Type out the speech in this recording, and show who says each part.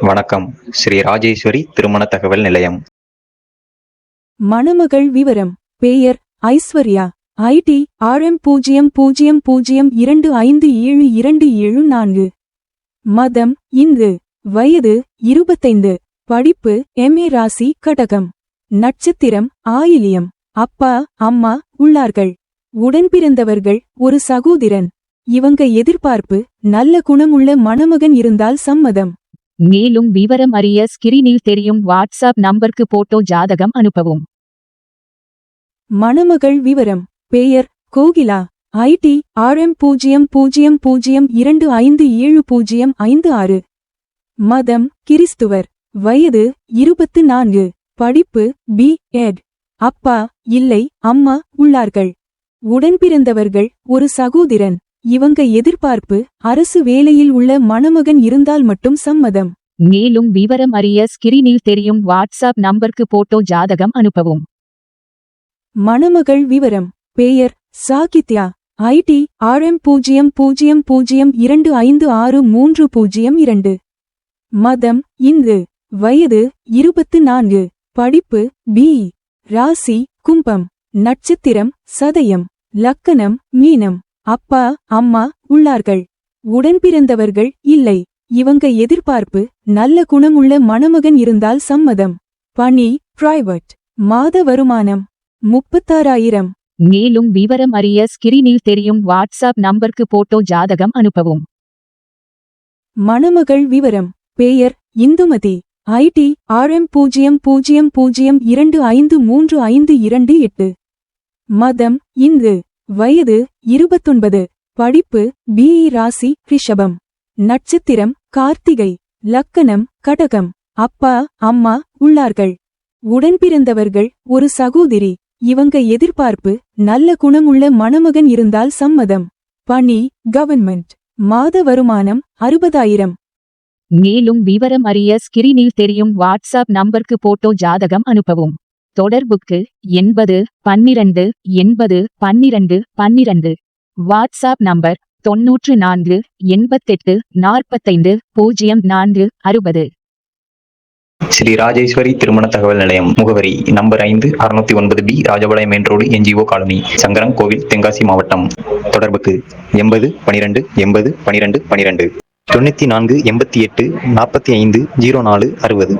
Speaker 1: வணக்கம். ஸ்ரீ ராஜேஸ்வரி திருமண தகவல் நிலையம்.
Speaker 2: மணமகள் விவரம். பெயர் ஐஸ்வர்யா. ஐடி ஆர்எம் பூஜ்ஜியம் பூஜ்ஜியம் பூஜ்ஜியம் இரண்டு ஐந்து ஏழு இரண்டு ஏழு நான்கு. மதம் இந்து. வயது இருபத்தைந்து. படிப்பு எம்ஏ ராசி கடகம். நட்சத்திரம் ஆயிலியம். அப்பா அம்மா உள்ளார்கள். உடன்பிறந்தவர்கள் ஒரு சகோதரன். இவங்க எதிர்பார்ப்பு நல்ல குணமுள்ள மணமகன் இருந்தால் சம்மதம்.
Speaker 3: மேலும் விவரம் அறிய ஸ்கிரீனில் தெரியும் வாட்ஸ்அப் நம்பருக்கு போட்டோ ஜாதகம் அனுப்பவும்.
Speaker 2: மணமகள் விவரம் பெயர் கோகிலா ஐடி ஆர்எம் பூஜ்ஜியம் பூஜ்ஜியம் பூஜ்ஜியம் இரண்டு ஐந்து ஏழு பூஜ்ஜியம் ஐந்து ஆறு. மதம் கிறிஸ்துவர். வயது இருபத்து நான்கு. படிப்பு பி. எட். அப்பா இல்லை அம்மா உள்ளார்கள். உடன்பிறந்தவர்கள் ஒரு சகோதரன். இவங்க எதிர்பார்ப்பு அரசு வேலையில் உள்ள மணமகன் இருந்தால் மட்டும் சம்மதம்.
Speaker 3: மேலும் விவரம் அறிய ஸ்கிரீனில் தெரியும் வாட்ஸ்அப் நம்பருக்கு போட்டோ ஜாதகம் அனுப்பவும்.
Speaker 2: மணமகள் விவரம் பெயர் சாகித்யா ஐடி ஆர்எம் பூஜ்ஜியம் பூஜ்ஜியம் பூஜ்ஜியம் இரண்டு ஐந்து ஆறு மூன்று பூஜ்ஜியம் இரண்டு. மதம் இந்து வயது இருபத்து நான்கு. படிப்பு பி. ராசி கும்பம் நட்சத்திரம் சதயம் லக்கணம் மீனம். அப்பா அம்மா உள்ளார்கள். உடன்பிறந்தவர்கள் இல்லை. இவங்க எதிர்பார்ப்பு நல்ல குணமுள்ள மணமகன் இருந்தால் சம்மதம். பணி பிரைவேட் மாத வருமானம் முப்பத்தாறாயிரம்.
Speaker 3: மேலும் விவரம் அறிய ஸ்கிரீனில் தெரியும் வாட்ஸ்அப் நம்பருக்கு போட்டோ ஜாதகம் அனுப்பவும்.
Speaker 2: மணமகள் விவரம் பெயர் இந்துமதி. ஐடி ஆர்எம் பூஜ்ஜியம் பூஜ்ஜியம் பூஜ்ஜியம் இரண்டு ஐந்து மூன்று ஐந்து இரண்டு எட்டு. மதம் இந்து. வயது இருபத்தொன்பது. படிப்பு பிஇ ராசி ரிஷபம். நட்சத்திரம் கார்த்திகை. லக்கணம் கடகம். அப்பா அம்மா உள்ளார்கள். உடன்பிறந்தவர்கள் ஒரு சகோதரி. இவங்க எதிர்பார்ப்பு நல்ல குணமுள்ள மணமகன் இருந்தால் சம்மதம். பணி கவர்மெண்ட் மாத வருமானம் அறுபதாயிரம்.
Speaker 3: மேலும் விவரம் அறிய ஸ்கிரீனில் தெரியும் வாட்ஸ்அப் நம்பருக்கு போட்டோ ஜாதகம் அனுப்பவும். தொடர்புக்கு எண்பது பன்னிரண்டு எண்பது பன்னிரண்டு பன்னிரண்டு. வாட்ஸ்அப் நம்பர் தொன்னூற்று நான்கு எண்பத்தெட்டு நாற்பத்தைந்து பூஜ்ஜியம் நான்கு அறுபது.
Speaker 1: ஸ்ரீ ராஜேஸ்வரி திருமண தகவல் நிலையம் முகவரி நம்பர் ஐந்து அறுநூத்தி ஒன்பது B Rajapalayam main road NGO colony Sankaran Kovil Tenkasi மாவட்டம். தொடர்புக்கு எண்பது பனிரெண்டு எண்பது பனிரெண்டு பனிரெண்டு தொண்ணூத்தி நான்கு எண்பத்தி எட்டு நாற்பத்தி ஐந்து ஜீரோ நாலு அறுபது.